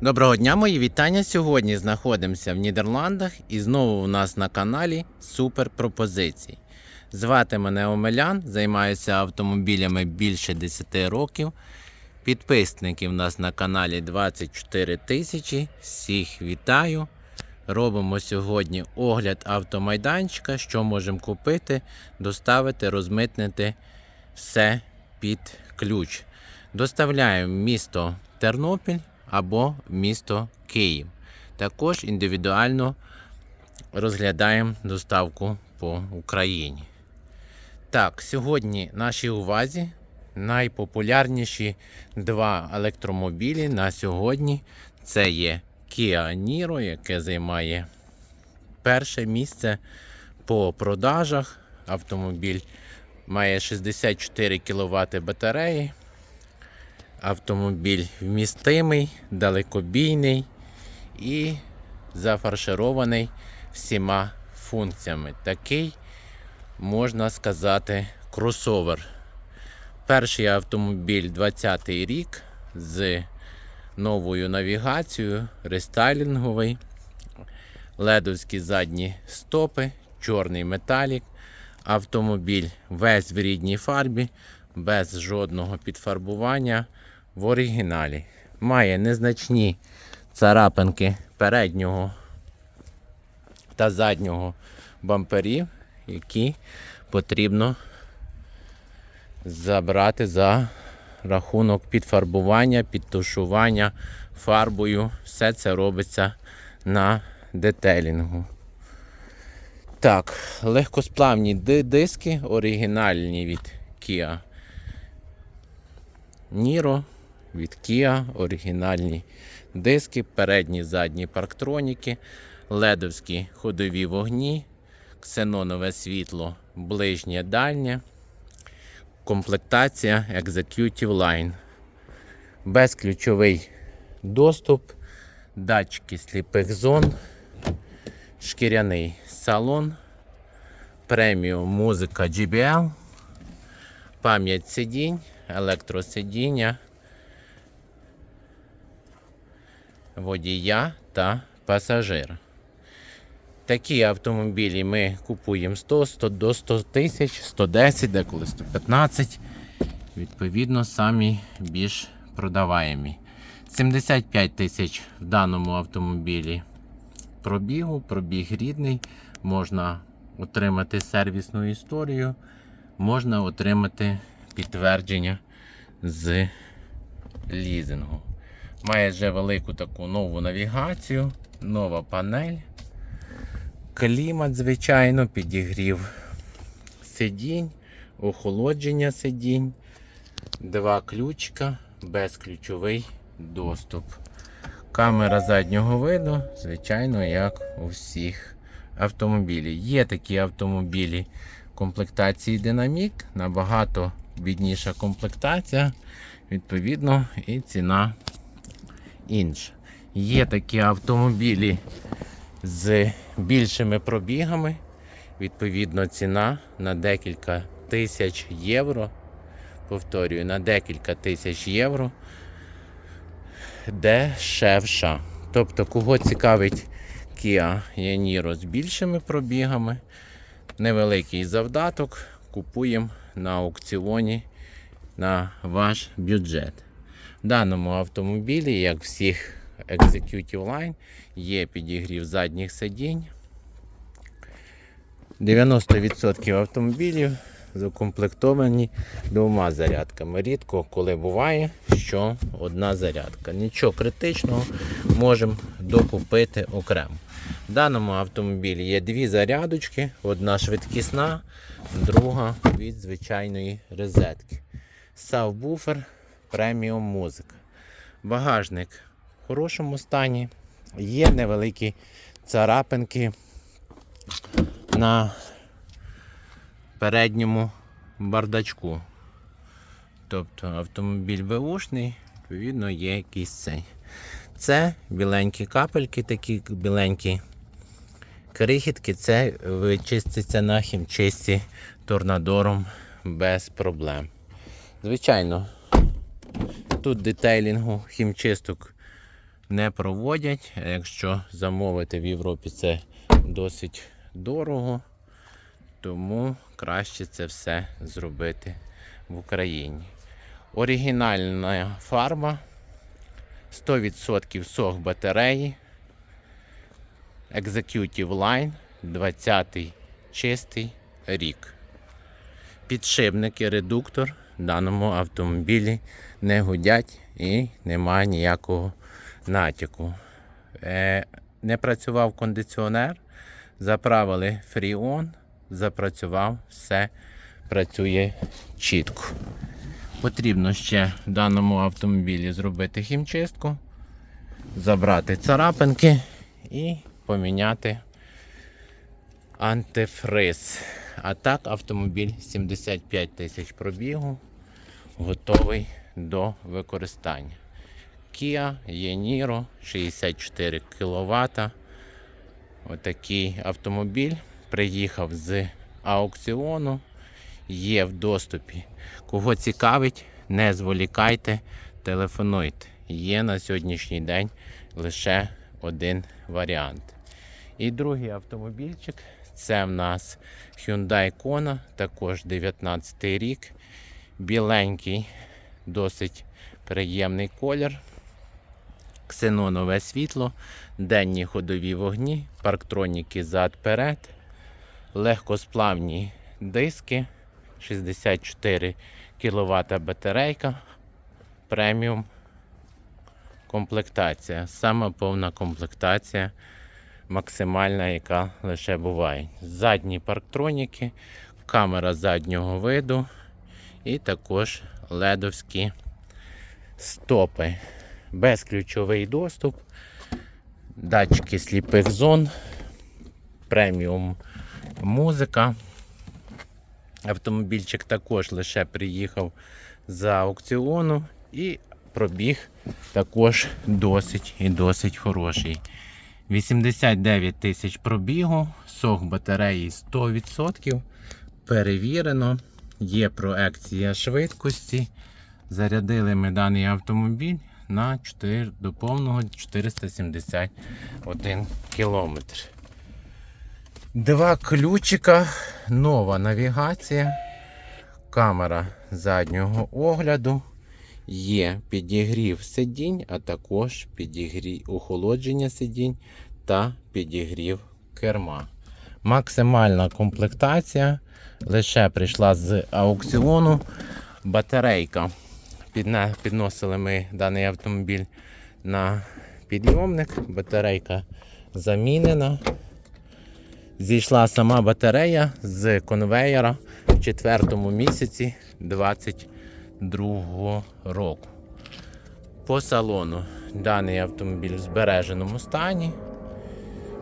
Доброго дня, мої вітання. Сьогодні знаходимося в Нідерландах і знову у нас на каналі Супер Пропозиції. Звати мене Омелян, займаюся автомобілями більше 10 років. Підписників у нас на каналі 24 тисячі. Всіх вітаю. Робимо сьогодні огляд автомайданчика, що можемо купити, доставити, розмитнити все під ключ. Doставляємо в місто Тернопіль або місто Київ. Також індивідуально розглядаємо доставку по Україні. Так, сьогодні нашій увазі найпопулярніші два електромобілі на сьогодні. Це є Kia Niro, яке займає перше місце по продажах. Автомобіль має 64 кВт батареї. Автомобіль вмістимий, далекобійний і зафарширований всіма функціями. Такий, можна сказати, кросовер. Перший автомобіль 20 й рік з новою навігацією, рестайлінговий, ледовські задні стопи, чорний металік. Автомобіль весь в рідній фарбі, без жодного підфарбування в оригіналі. Має незначні царапинки переднього та заднього бамперів, які потрібно забрати за рахунок підфарбування, підтушування фарбою. Все це робиться на детелінгу. Так, легкосплавні диски оригінальні від Kia. Niro від Kia, оригінальні диски, передні задні парктроніки, ледовські ходові вогні, ксенонове світло, ближнє дальнє, комплектація Executive Line. Безключовий доступ, датчики сліпих зон, шкіряний салон, преміум музика GBL, пам'ять сидінь, електросидіння, водія та пасажира. Такі автомобілі ми купуємо 100, 100 до 100 тисяч, 110, деколи 115. Відповідно, самі більш продаваємі. 75 тисяч в даному автомобілі пробігу, пробіг рідний, можна отримати сервісну історію, можна отримати підтвердження з лізингу. Має вже велику таку нову навігацію, нова панель, клімат, звичайно, підігрів сидінь, охолодження сидінь, два ключка, безключовий доступ. Камера заднього виду, звичайно, як у всіх автомобілів. Є такі автомобілі комплектації динамік, набагато бідніша комплектація, відповідно, і ціна інша. Є такі автомобілі з більшими пробігами, відповідно, ціна на декілька тисяч євро. Повторюю, на декілька тисяч євро дешевша. Тобто, кого цікавить Kia Yaniro з більшими пробігами, невеликий завдаток, купуємо на аукціоні на ваш бюджет. Даному автомобілі, як всіх Executive Line, є підігрів задніх сидінь. 90% автомобілів закомплектовані двома зарядками. Рідко коли буває, що одна зарядка. Нічого критичного можемо докупити окремо. В даному автомобілі є дві зарядочки, одна швидкісна, друга від звичайної розетки. Сабвуфер преміум музика. Багажник в хорошому стані. Є невеликі царапинки на передньому бардачку. Тобто автомобіль беушний, відповідно, є якийсь цей. Це біленькі капельки, такі біленькі крихітки, це вичиститься на хімчисті торнадором без проблем. Звичайно, тут детейлінгу хімчисток не проводять. Якщо замовити в Європі, це досить дорого. Тому краще це все зробити в Україні. Оригінальна фарба, 100% сох батареї, Executive Line, 20 чистий рік. Підшипники, редуктор в даному автомобілі не гудять і немає ніякого натяку. Е, не працював кондиціонер, заправили фріон, запрацював, все працює чітко. Потрібно ще в даному автомобілі зробити хімчистку, забрати царапинки і поміняти антифриз. А так автомобіль 75 тисяч пробігу, готовий до використання. Kia e-Niro 64 кВт. Отакий автомобіль приїхав з аукціону, є в доступі. Кого цікавить, не зволікайте, телефонуйте. Є на сьогоднішній день лише один варіант. І другий автомобільчик це в нас Hyundai Kona, також 19 рік. Біленький, досить приємний колір. Ксенонове світло, денні ходові вогні, парктроніки зад-перед, легкосплавні диски, 64 кВт батарейка, преміум комплектація. Сама повна комплектація, максимальна, яка лише буває. Задні парктроніки, камера заднього виду і також ледовські стопи. Безключовий доступ, датчики сліпих зон, преміум музика. Автомобільчик також лише приїхав за аукціону і пробіг також досить і досить хороший. 89 тисяч пробігу, сох батареї 100%. Перевірено, є проекція швидкості. Зарядили ми даний автомобіль на 4, до повного 471 кілометр. Два ключика, нова навігація, камера заднього огляду, є підігрів сидінь, а також підігрів охолодження сидінь та підігрів керма. Максимальна комплектація лише прийшла з аукціону. Батарейка. Підносили ми даний автомобіль на підйомник. Батарейка замінена. Зійшла сама батарея з конвеєра в четвертому місяці 2022 року. По салону даний автомобіль в збереженому стані.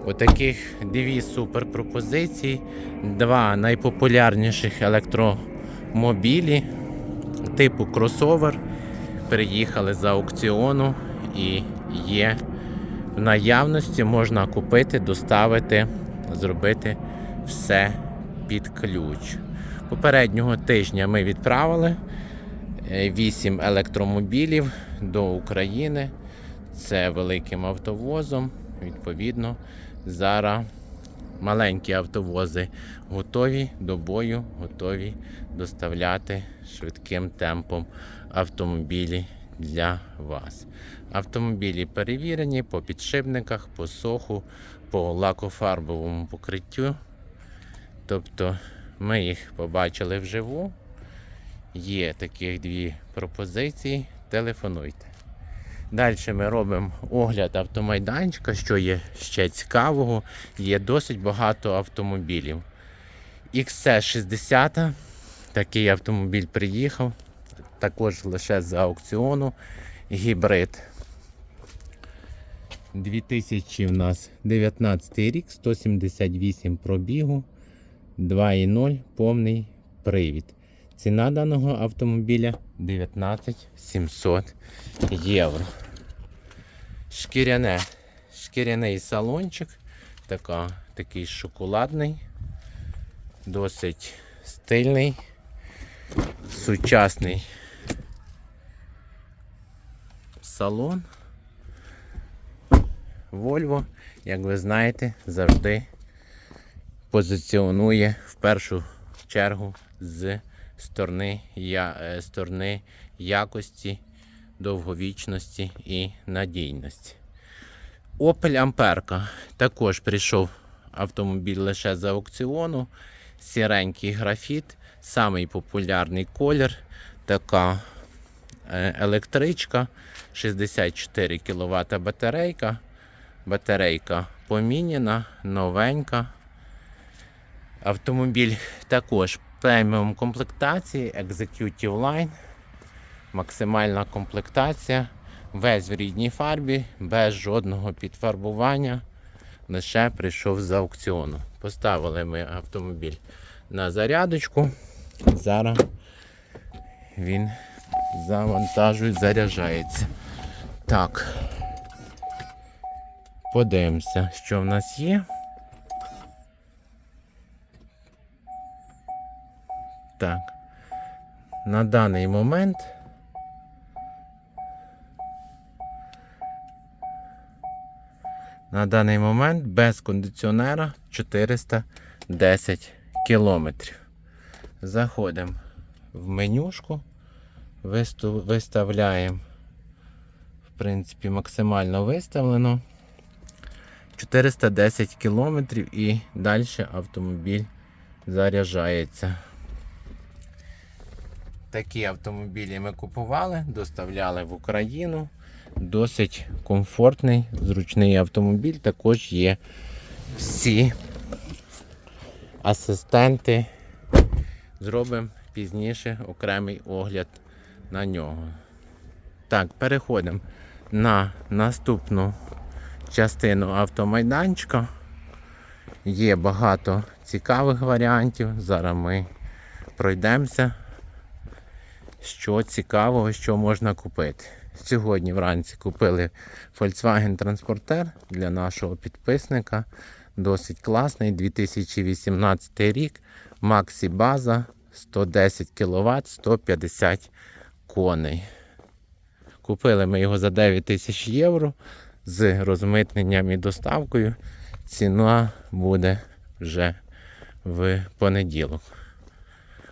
Отаких дві супер пропозиції. Два найпопулярніших електромобілі типу кросовер. Приїхали з аукціону і є в наявності, можна купити, доставити, зробити все під ключ. Попереднього тижня ми відправили 8 електромобілів до України. Це великим автовозом. Відповідно, зараз маленькі автовози готові до бою, готові доставляти швидким темпом автомобілі для вас. Автомобілі перевірені по підшипниках, по соху, по лакофарбовому покриттю. Тобто ми їх побачили вживу. Є таких дві пропозиції. Телефонуйте. Далі ми робимо огляд автомайданчика, що є ще цікавого. Є досить багато автомобілів. XC60, такий автомобіль приїхав, також лише з аукціону. Гібрид. 2000 в нас 19 рік, 178 пробігу, 2,0 повний привід. Ціна даного автомобіля 19 700 євро. Шкіряне, шкіряний салончик, така, такий шоколадний, досить стильний, сучасний салон. Volvo, як ви знаєте, завжди позиціонує в першу чергу з сторони, я, е, сторони якості, довговічності і надійності. Opel Амперка також прийшов автомобіль лише з аукціону. Сіренький графіт, самий популярний колір. Така е, електричка, 64 кВт батарейка. Батарейка поміняна, новенька. Автомобіль також преміум комплектації, Executive Line. Максимальна комплектація. Весь в рідній фарбі, без жодного підфарбування. Лише прийшов з аукціону. Поставили ми автомобіль на зарядочку. Зараз він завантажує, заряджається. Так. Подивимося, що в нас є. Так. На даний момент на даний момент без кондиціонера 410 кілометрів. Заходимо в менюшку, виставляємо, в принципі, максимально виставлено. 410 кілометрів і далі автомобіль заряджається. Такі автомобілі ми купували, доставляли в Україну. Досить комфортний, зручний автомобіль. Також є всі асистенти. Зробимо пізніше окремий огляд на нього. Так, переходимо на наступну частину автомайданчика. Є багато цікавих варіантів. Зараз ми пройдемося що цікавого, що можна купити. Сьогодні вранці купили Volkswagen Transporter для нашого підписника. Досить класний, 2018 рік. Максі база 110 кВт, 150 коней. Купили ми його за 9 тисяч євро з розмитненням і доставкою. Ціна буде вже в понеділок.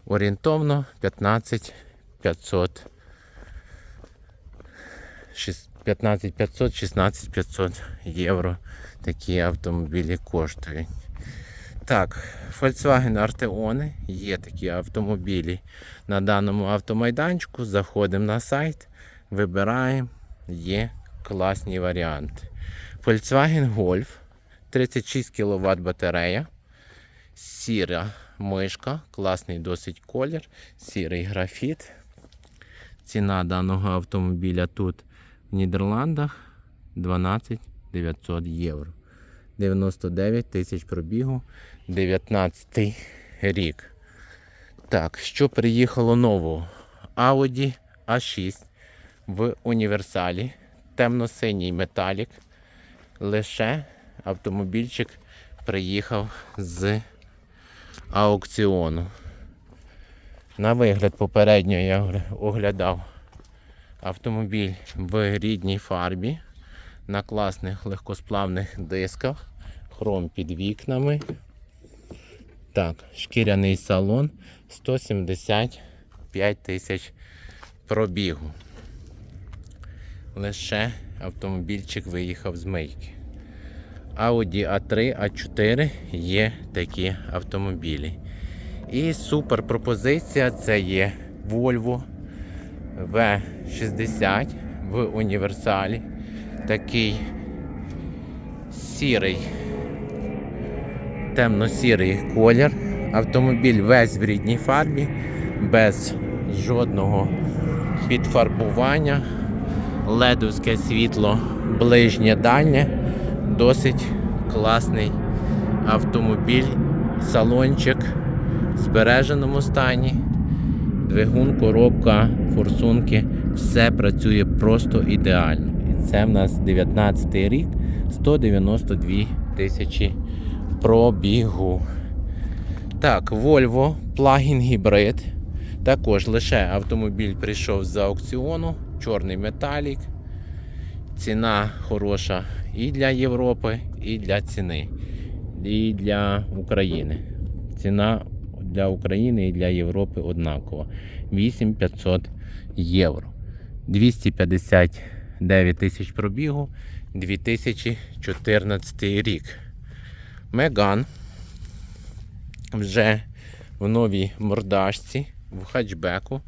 Орієнтовно 15 500 шіс- 15 500, 16 500 євро такі автомобілі коштують. Так, Volkswagen Arteon, є такі автомобілі на даному автомайданчику. Заходимо на сайт, вибираємо, є класні варіанти. Volkswagen Golf, 36 кВт батарея, сіра мишка, класний досить колір, сірий графіт. Ціна даного автомобіля тут в Нідерландах 12 900 євро. 99 тисяч пробігу, 19 рік. Так, що приїхало нового? Audi A6 в універсалі, темно-синій металік. Лише автомобільчик приїхав з аукціону. На вигляд попередньо я оглядав автомобіль в рідній фарбі на класних легкосплавних дисках, хром під вікнами. Так, шкіряний салон 175 тисяч пробігу. Лише автомобільчик виїхав з мийки. Audi A3, A4 є такі автомобілі. І супер пропозиція це є Volvo V60 в універсалі. Такий сірий, темно-сірий колір. Автомобіль весь в рідній фарбі, без жодного підфарбування. Ледовське світло ближнє дальнє. Досить класний автомобіль, салончик збереженому стані. Двигун, коробка, форсунки, все працює просто ідеально. І це в нас 19 рік, 192 тисячі пробігу. Так, Volvo плагін гібрид. Також лише автомобіль прийшов з аукціону, чорний металік. Ціна хороша і для Європи, і для ціни, і для України. Ціна для України і для Європи однакова. 8500 євро. 259 тисяч пробігу, 2014 рік. Меган вже в новій мордашці, в хатчбеку,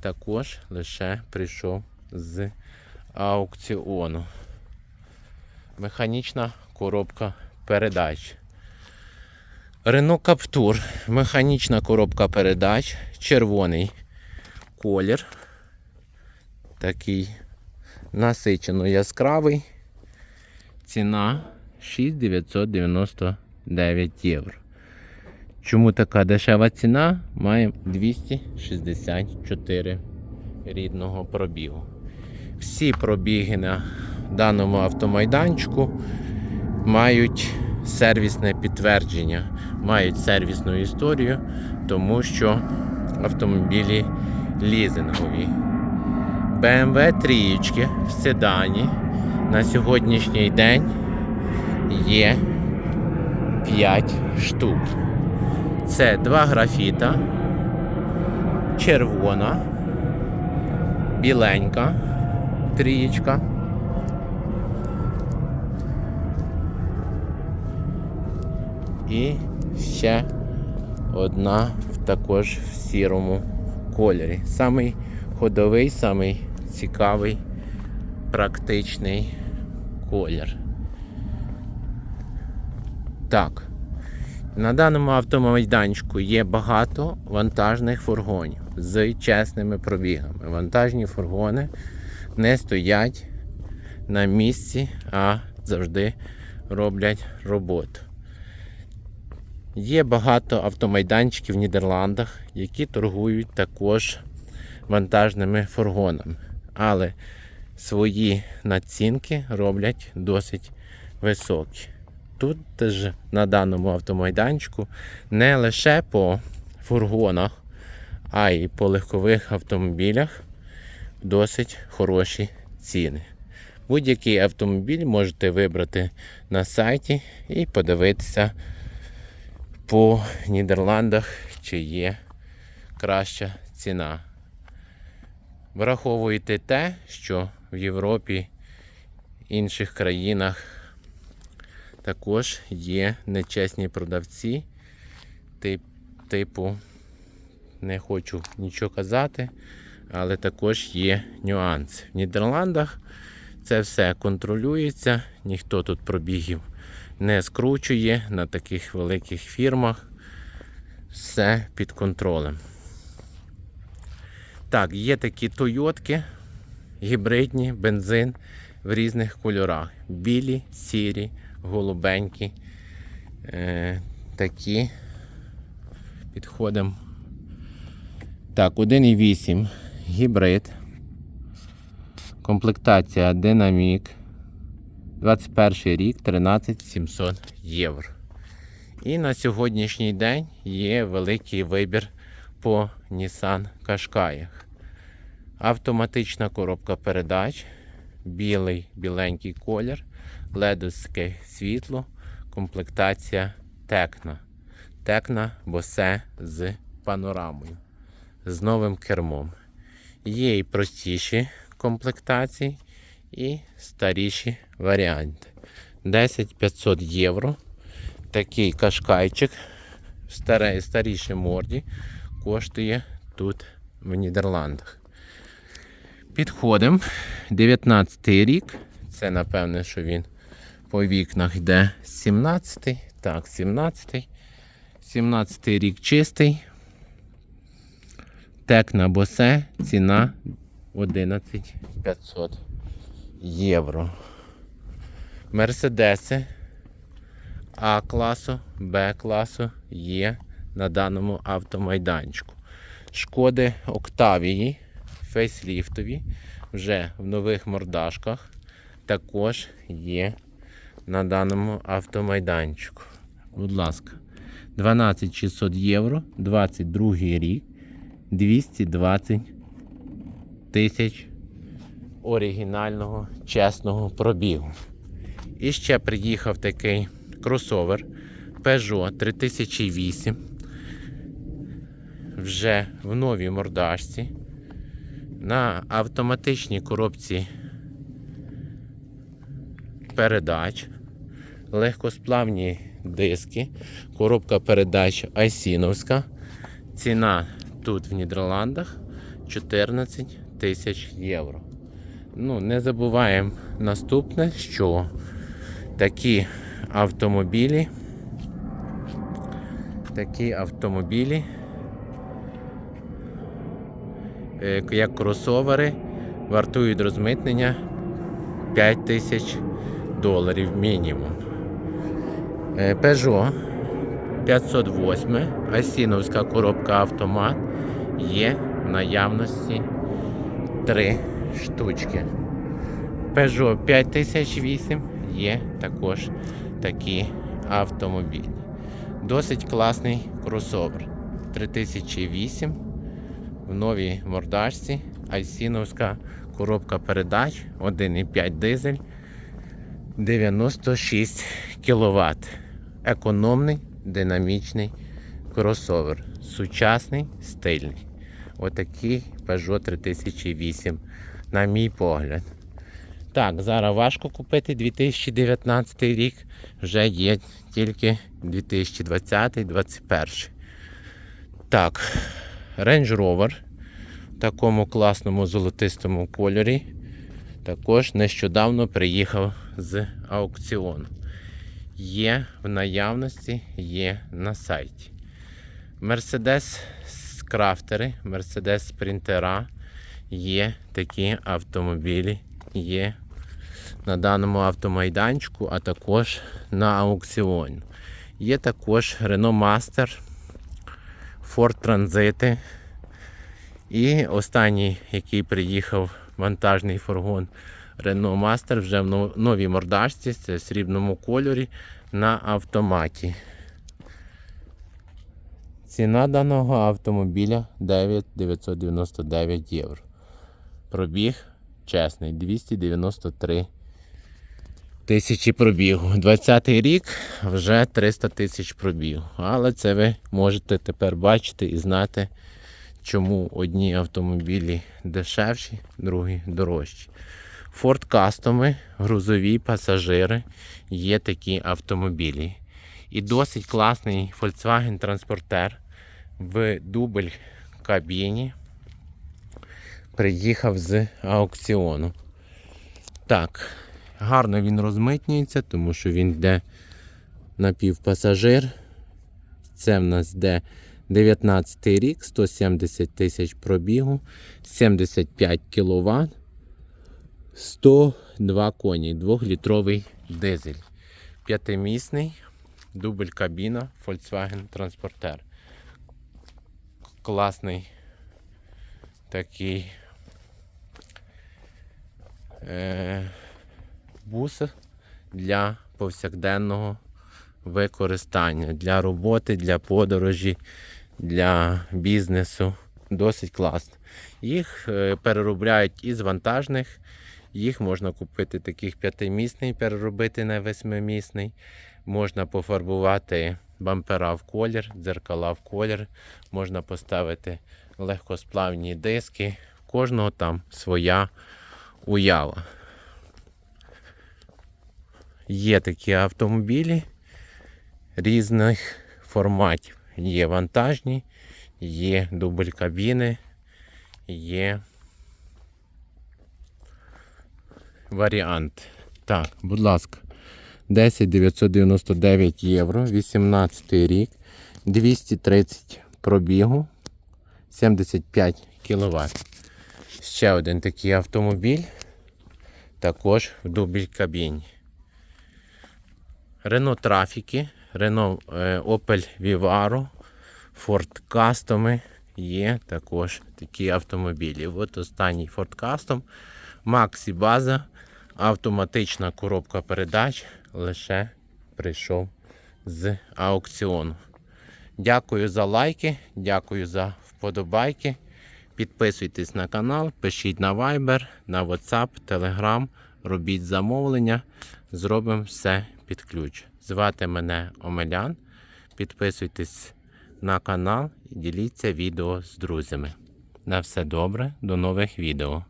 також лише прийшов з аукціону. Механічна коробка передач. Renault Captur, механічна коробка передач, червоний колір. Такий насичено яскравий. Ціна 6999 євро. Чому така дешева ціна? Має 264 рідного пробігу. Всі пробіги на даному автомайданчику мають сервісне підтвердження, мають сервісну історію, тому що автомобілі лізингові. BMW 3 в седані на сьогоднішній день є 5 штук. Це два графіта, червона, біленька, трієчка. І ще одна також в сірому кольорі. Самий ходовий, самий цікавий, практичний колір. Так. На даному автомайданчику є багато вантажних фургонів з чесними пробігами. Вантажні фургони не стоять на місці, а завжди роблять роботу. Є багато автомайданчиків в Нідерландах, які торгують також вантажними фургонами, але свої націнки роблять досить високі. Тут теж на даному автомайданчику не лише по фургонах, а й по легкових автомобілях досить хороші ціни. Будь-який автомобіль можете вибрати на сайті і подивитися по Нідерландах, чи є краща ціна. Враховуйте те, що в Європі, інших країнах також є нечесні продавці, тип, типу, не хочу нічого казати, але також є нюанси. В Нідерландах це все контролюється, ніхто тут пробігів не скручує на таких великих фірмах. Все під контролем. Так, є такі Тойотки, гібридні, бензин в різних кольорах. Білі, сірі, голубенькі. Е, такі. Підходимо. Так, 1,8 гібрид. Комплектація динамік. 21 рік 13 700 євро. І на сьогоднішній день є великий вибір по Nissan Qashqai. Автоматична коробка передач, білий біленький колір, ледовське світло, комплектація Текна. Текна босе з панорамою, з новим кермом. Є і простіші комплектації, і старіші варіанти. 10 500 євро. Такий кашкайчик в старе- старішій морді коштує тут в Нідерландах. Підходимо. 19 рік. Це напевне, що він по вікнах йде 17-й. Так, 17-й. 17-й рік чистий. Тек на босе. Ціна 11 500 євро. Мерседеси А класу, Б класу є на даному автомайданчику. Шкоди Октавії, фейсліфтові, вже в нових мордашках також є на даному автомайданчику. Будь ласка, 12 600 євро, 22 рік, 220 тисяч оригінального чесного пробігу. І ще приїхав такий кросовер Peugeot 3008. Вже в новій мордашці. На автоматичній коробці передач, легкосплавні диски, коробка передач Айсіновська. Ціна тут в Нідерландах 14 тисяч євро. Ну, не забуваємо наступне, що такі автомобілі, такі автомобілі, е, як кросовери, вартують розмитнення 5 тисяч доларів мінімум. Е, Peugeot 508, Асіновська коробка автомат є в наявності 3 штучки. Peugeot 5008 є також такі автомобілі. Досить класний кросовер. 3008 в новій мордашці, Айсіновська коробка передач 1,5 дизель 96 кВт. Економний, динамічний кросовер. Сучасний, стильний. Отакий Peugeot 3008, на мій погляд. Так, зараз важко купити 2019 рік, вже є тільки 2020-2021. Так, Range Rover в такому класному золотистому кольорі. Також нещодавно приїхав з аукціону. Є в наявності, є на сайті. Mercedes крафтери, Mercedes спринтера. Є такі автомобілі, є на даному автомайданчику, а також на аукціоні. Є також Renault Master, Ford Transit. І останній, який приїхав вантажний фургон Renault Master вже в новій мордашці, це в срібному кольорі на автоматі. Ціна даного автомобіля 9,999 євро. Пробіг чесний 293 тисячі пробігу. 20-й рік вже 300 тисяч пробігу. Але це ви можете тепер бачити і знати, чому одні автомобілі дешевші, другі дорожчі. Ford Custom, грузові пасажири, є такі автомобілі. І досить класний Volkswagen Transporter в дубль кабіні приїхав з аукціону. Так, гарно він розмитнюється, тому що він йде напівпасажир. Це в нас йде 19 рік, 170 тисяч пробігу, 75 кВт, 102 коні, 2-літровий дизель. П'ятимісний дубль кабіна Volkswagen Transporter. Класний такий е, бус для повсякденного використання, для роботи, для подорожі, для бізнесу. Досить класно. Їх е, переробляють із вантажних. Їх можна купити таких п'ятимісний, переробити на восьмимісний. Можна пофарбувати бампера в колір, дзеркала в колір. Можна поставити легкосплавні диски. В кожного там своя уява. Є такі автомобілі різних форматів. Є вантажні, є дубль кабіни, є варіант. Так, будь ласка, 10 999 євро, 18 рік, 230 пробігу, 75 кВт. Ще один такий автомобіль, також в дубль кабіні. Renault Трафіки, е, Opel Vivaro, Ford Custom є також такі автомобілі. От останній Ford Custom, Maxi база, автоматична коробка передач лише прийшов з аукціону. Дякую за лайки, дякую за вподобайки. Підписуйтесь на канал, пишіть на Viber, на WhatsApp, Telegram, робіть замовлення. Зробимо все під ключ. Звати мене Омелян. Підписуйтесь на канал і діліться відео з друзями. На все добре, до нових відео.